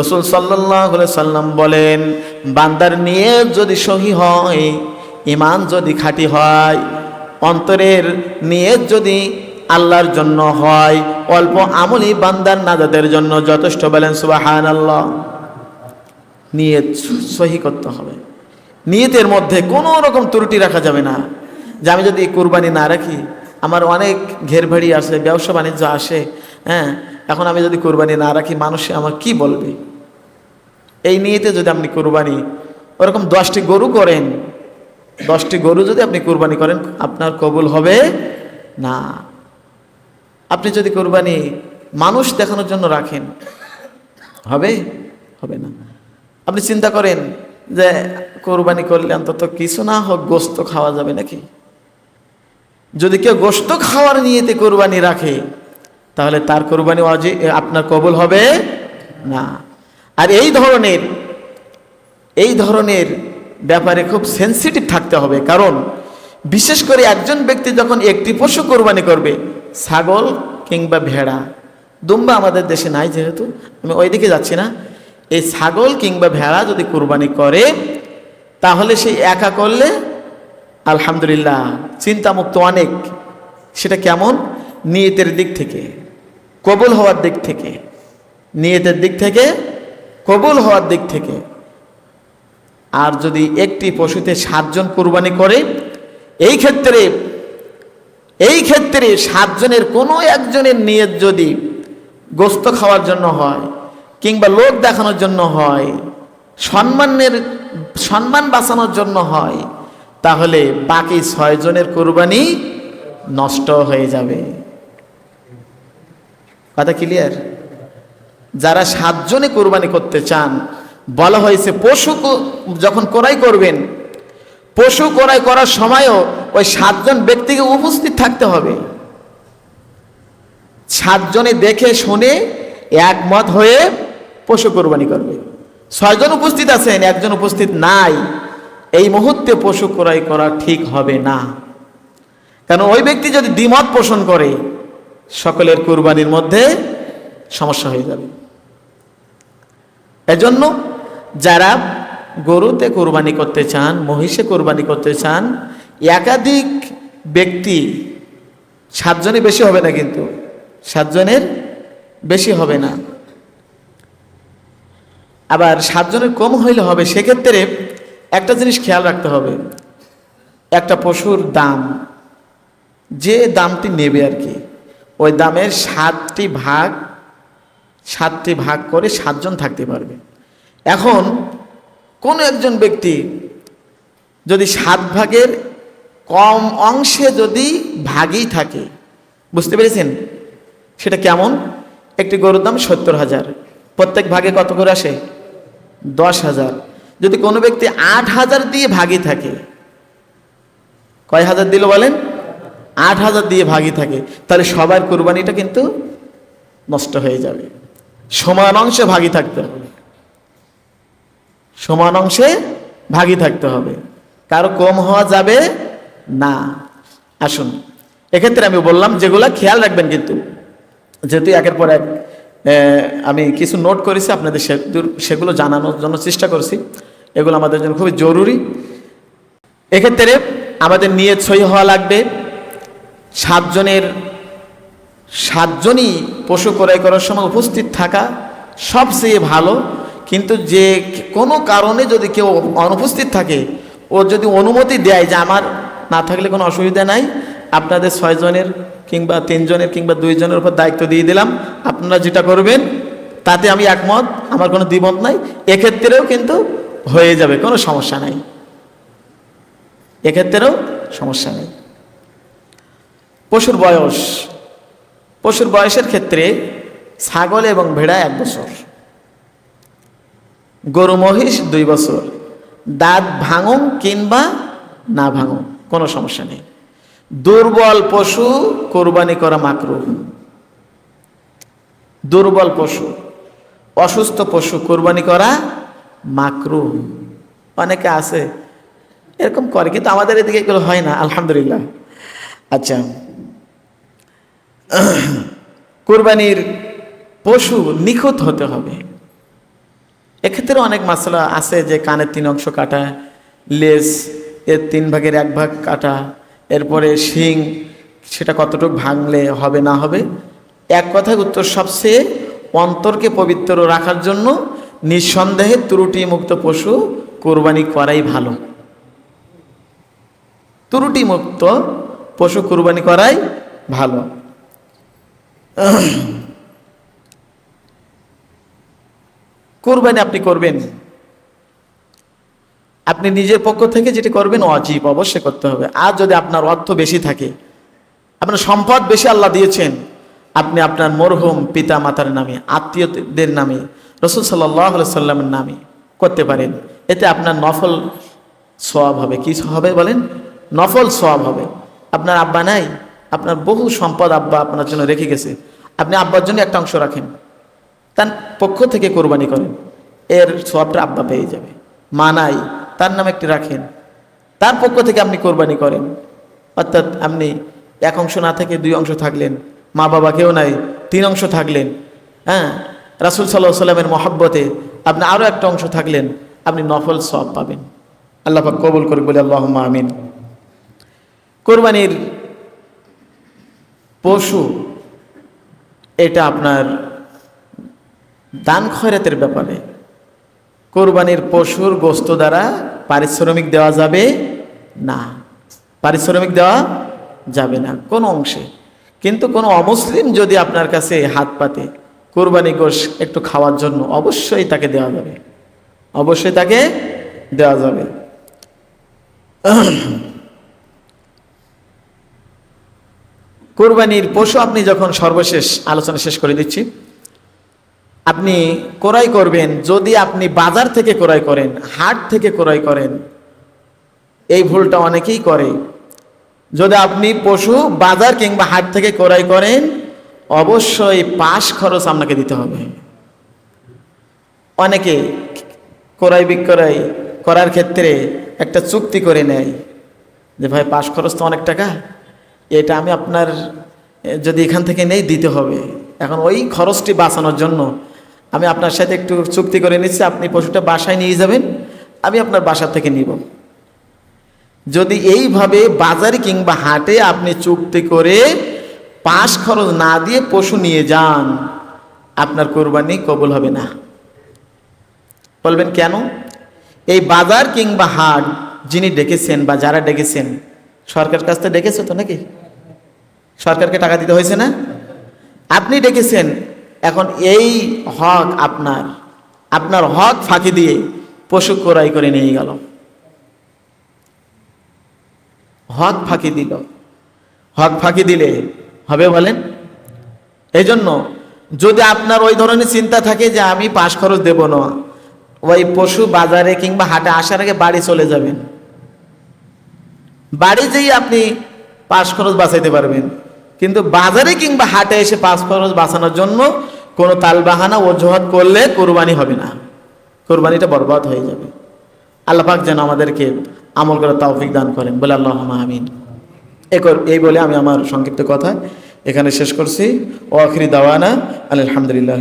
রসুল সাল্লাহ সাল্লাম বলেন, বান্দার নিয়ে যদি সহি হয় ইমান যদি খাঁটি হয়, অন্তরের নিয়ে যদি আল্লাহর জন্য হয়, অল্প আমলি বান্দার নাজাদের জন্য যথেষ্ট বলেন সুবাহান আল্লাহ নিয়ত সহি করতে হবে। নিয়তের মধ্যে কোনো রকম ত্রুটি রাখা যাবে না। যে আমি যদি কুরবানি না রাখি, আমার অনেক ঘেরভাড়ি আসে ব্যবসা বাণিজ্য আসে হ্যাঁ এখন আমি যদি কুরবানি না রাখি, মানুষে আমার কি বলবে? এই নিয়েতে যদি আপনি কুরবানি, ওরকম দশটি গরু করেন, দশটি গরু যদি আপনি কুরবানি করেন, আপনার কবুল হবে না। আপনি যদি কোরবানি মানুষ দেখানোর জন্য রাখেন, হবে? হবে না। আপনি চিন্তা করেন যে কোরবানি করলে অন্তত কিছু না হোক, গোস্ত খাওয়া যাবে নাকি? যদি কেউ গোস্ত খাওয়ার নিয়েতে কোরবানি রাখে, তাহলে তার কোরবানি আপনার কবুল হবে না। আর এই ধরনের এই ধরনের ব্যাপারে খুব সেন্সিটিভ থাকতে হবে। কারণ, বিশেষ করে একজন ব্যক্তি যখন একটি পশু কোরবানি করবে, ছাগল কিংবা ভেড়া, দুম্বা আমাদের দেশে নাই যেহেতু, আমি ওইদিকে যাচ্ছি না। এই ছাগল কিংবা ভেড়া যদি কোরবানি করে, তাহলে সেই একা করলে, আলহামদুলিল্লাহ, চিন্তামুক্ত অনেক। সেটা কেমন? নিয়তের দিক থেকে, কবুল হওয়ার দিক থেকে। নিয়তের দিক থেকে কবুল হওয়ার দিক থেকে। আর যদি একটি পশুতে সাতজন কোরবানি করে, এই ক্ষেত্রে এই ক্ষেত্রে সাতজনের কোনো একজনের নিয়ত যদি গোস্ত খাওয়ার জন্য হয়, কিংবা লোক দেখানোর জন্য হয়, সম্মানের, সম্মান বাঁচানোর জন্য হয়, তাহলে বাকি ছয়জনের কোরবানি নষ্ট হয়ে যাবে। কথা ক্লিয়ার যারা সাতজনে কোরবানি করতে চান, বলা হয়েছে পশু যখন কোরাই করবেন, পশু কোরাই করার সময়ও ওই সাতজন ব্যক্তিকে উপস্থিত থাকতে হবে। সাতজনে দেখে শুনে একমত হয়ে পশু কোরবানি করবে। ছয়জন উপস্থিত আছেন, একজন উপস্থিত নাই। এই মুহূর্তে পশু ক্রয় করা ঠিক হবে না। কারণ ওই ব্যক্তি যদি দ্বিমত পোষণ করে, সকলের কোরবানির মধ্যে সমস্যা হয়ে যাবে। এজন্য যারা গরুতে কোরবানি করতে চান, মহিষে কোরবানি করতে চান, একাধিক ব্যক্তি সাতজনে বেশি হবে না কিন্তু। সাতজনের বেশি হবে না। আবার সাতজনের কম হইলে হবে, সেক্ষেত্রে একটা জিনিস খেয়াল রাখতে হবে। একটা পশুর দাম, যে দামটি নেবে আর কি, ওই দামের সাতটি ভাগ সাতটি ভাগ করে সাতজন থাকতে পারবে। এখন কোনো একজন ব্যক্তি যদি সাত ভাগের কম অংশে যদি ভাগই থাকে, বুঝতে পেরেছেন? সেটা কেমন? একটি গরুর দাম সত্তর হাজার। প্রত্যেক ভাগে কত করে আসে? দশ হাজার। যদি কোনো ব্যক্তি আট হাজার দিয়ে ভাগই থাকে, কয় হাজার দিল বলেন? আট হাজার দিয়ে ভাগই থাকে, তাহলে সবার কোরবানিটা কিন্তু নষ্ট হয়ে যাবে। সমান অংশে ভাগই থাকতে হবে। সমান অংশে ভাগই থাকতে হবে। কারও কম হওয়া যাবে না। আসুন, এক্ষেত্রে আমি বললাম যেগুলা খেয়াল রাখবেন কিন্তু। যেহেতু একের পর এক আমি কিছু নোট করেছি, আপনাদের সেগুলো জানানোর জন্য চেষ্টা করছি। এগুলো আমাদের জন্য খুবই জরুরি। এক্ষেত্রে আমাদের নিয়ত সই হওয়া লাগবে। সাতজনের সাতজনই পশু ক্রয় করার সময় উপস্থিত থাকা সবচেয়ে ভালো। কিন্তু যে কোনো কারণে যদি কেউ অনুপস্থিত থাকে, ও যদি অনুমতি দেয় যে আমার না থাকলে কোনো অসুবিধা নাই, আপনাদের ছয়জনের কিংবা তিনজনের কিংবা দুইজনের উপর দায়িত্ব দিয়ে দিলাম। আপনারা যেটা করবেন, তাতে আমি একমত, আমার কোনো দ্বিমত নাই। এক্ষেত্রেও কিন্তু হয়ে যাবে, কোনো সমস্যা নাই। এক্ষেত্রেও সমস্যা নেই। পশুর বয়স পশুর বয়সের ক্ষেত্রে ছাগল এবং ভেড়া এক বছর। গরু মহিষ দুই বছর। দাঁত ভাঙুন কিংবা না ভাঙুন, কোনো সমস্যা নেই। দুর্বল পশু কোরবানি করা মাকরু দুর্বল পশু, অসুস্থ পশু কোরবানি করা মাকরু অনেকে আছে, এরকম করে, কিন্তু আমাদের এদিকে এগুলো হয় না, আলহামদুলিল্লাহ। আচ্ছা। কোরবানির পশু নিখুঁত হতে হবে। এক্ষেত্রে অনেক মশলা আছে যে কানের তিন অংশ কাটা লেস এর তিন ভাগের এক ভাগ কাটা, এরপরে শিং, সেটা কতটুকু ভাঙলে হবে না হবে। এক কথায় উত্তর সবচেয়ে অন্তরকে পবিত্র রাখার জন্য নিঃসন্দেহে ত্রুটি মুক্ত পশু কোরবানি করাই ভালো। ত্রুটি মুক্ত পশু কুরবানি করাই ভালো। কোরবানি আপনি করবেন। আপনি নিজের পক্ষ থেকে যেটি করবেন অজীব অবশ্যই করতে হবে। আর যদি আপনার অর্থ বেশি থাকে, আপনার সম্পদ বেশি আল্লাহ দিয়েছেন, আপনি আপনার মরহুম পিতা মাতার নামে, আত্মীয়দের নামে, রসুল সাল্লামের নামে করতে পারেন। এতে আপনার নফল সওয়াব হবে। কি হবে বলেন? নফল সওয়াব হবে। আপনার আব্বা নাই আপনার বহু সম্পদ আব্বা আপনার জন্য রেখে গেছে। আপনি আব্বার জন্য একটা অংশ রাখেন। তার পক্ষ থেকে কোরবানি করেন। এর সবটা আব্বা পেয়ে যাবে। মা নাই, তার নামে একটি রাখেন। তার পক্ষ থেকে আপনি কোরবানি করেন। অর্থাৎ আপনি এক অংশ না থেকে দুই অংশ থাকলেন। মা বাবা কেউ নাই, তিন অংশ থাকলেন। হ্যাঁ রাসুল সাল্লাহ সাল্লামের মহাব্বতে আপনি আরও একটা অংশ থাকলেন। আপনি নফল সব পাবেন। আল্লাহ কবুল করে বলে আল্লাহ আমিন। কোরবানির পশু, এটা আপনার দান খয়রাতের ব্যাপারে। কোরবানির পশুর গোস্ত দ্বারা পারিশ্রমিক দেওয়া যাবে না। পারিশ্রমিক দেওয়া যাবে না, কোনো অংশে। কিন্তু কোনো অমুসলিম যদি আপনার কাছে হাত পাতে, কোরবানি গোশ একটু খাওয়ার জন্য, অবশ্যই তাকে দেওয়া যাবে। অবশ্যই তাকে দেওয়া যাবে। কোরবানির পশু আপনি যখন সর্বশেষ আলোচনা শেষ করে দিচ্ছি, আপনি ক্রয় করবেন, যদি আপনি বাজার থেকে ক্রয় করেন, হাট থেকে ক্রয় করেন, এই ভুলটা অনেকেই করে। যদি আপনি পশু বাজার কিংবা হাট থেকে ক্রয় করেন, অবশ্যই পাশ খরচ আপনাকে দিতে হবে। অনেকে ক্রয় বিক্রয় করার ক্ষেত্রে একটা চুক্তি করে নেয় যে, ভাই, পাশ খরচ তো অনেক টাকা। এটা আমি আপনার যদি এখান থেকে নেই দিতে হবে। এখন ওই খরচটি বাঁচানোর জন্য আমি আপনার সাথে একটু চুক্তি করে নিচ্ছি, আপনি পশুটা বাসায় নিয়ে যাবেন, আমি আপনার বাসা থেকে নিব। যদি এইভাবে বাজারে কিংবা হাটে আপনি চুক্তি করে পাশ খরচ না দিয়ে পশু নিয়ে যান, আপনার কোরবানি কবুল হবে না। বলবেন কেন? এই বাজার কিংবা হাট যিনি ডেকেছেন বা যারা ডেকেছেন সরকার কাছ থেকে ডেকেছে তো নাকি? সরকারকে টাকা দিতে হয়েছে না? আপনি ডেকেছেন, এখন এই হক আপনার। আপনার হক ফাঁকি দিয়ে পশু ক্রয় করে নিয়ে গেল। হক ফাঁকি দিল। হক ফাঁকি দিলে হবে বলেন? এই জন্য যদি আপনার ওই ধরনের চিন্তা থাকে যে আমি পাশ খরচ দেব না, ওই পশু বাজারে কিংবা হাটে আসার আগে বাড়ি চলে যাবেন। বাড়ি যেই আপনি পাশ খরচ বাঁচাইতে পারবেন। কিন্তু বাজারে কিংবা হাটে এসে পাশ খরচ বাঁচানোর জন্য কোনো তালবাহানা অজুহাত করলে কোরবানি হবে না। কোরবানিটা বরবাদ হয়ে যাবে। আল্লাহ পাক যেন আমাদেরকে আমল করার তৌফিক দান করেন। বলে আল্লাহ আমিন। এই বলে আমি আমার সংক্ষিপ্ত কথা এখানে শেষ করছি। ও আখিরি দাওয়ানা আলহামদুলিল্লাহ